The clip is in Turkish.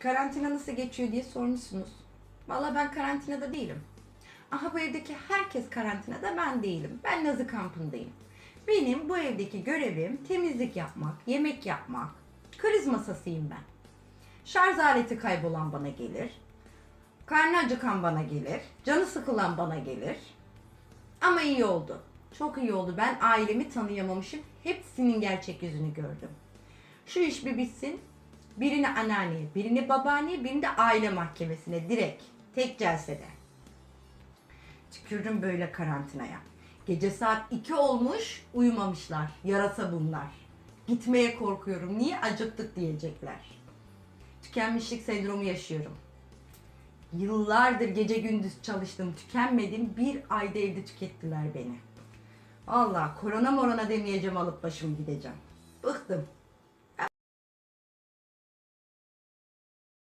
Karantina nasıl geçiyor diye sormuşsunuz. Vallahi ben karantinada değilim. Aha bu evdeki herkes karantinada ben değilim. Ben Nazı kampındayım. Benim bu evdeki görevim temizlik yapmak, yemek yapmak. Kriz masasıyım ben. Şarj aleti kaybolan bana gelir. Karnı acıkan bana gelir. Canı sıkılan bana gelir. Ama iyi oldu. Çok iyi oldu. Ben ailemi tanıyamamışım. Hepsinin gerçek yüzünü gördüm. Şu iş bir bitsin. Birini anneanneye, birini babaanneye, birini de aile mahkemesine direkt. Tek celsede. Tükürdüm böyle karantinaya. Gece saat 2 olmuş uyumamışlar. Yarasa bunlar. Gitmeye korkuyorum. Niye acıktık diyecekler. Tükenmişlik sendromu yaşıyorum. Yıllardır gece gündüz çalıştım, tükenmedim. Bir ayda evde tükettiler beni. Allah korona morona demeyeceğim alıp başımı gideceğim. Bıktım.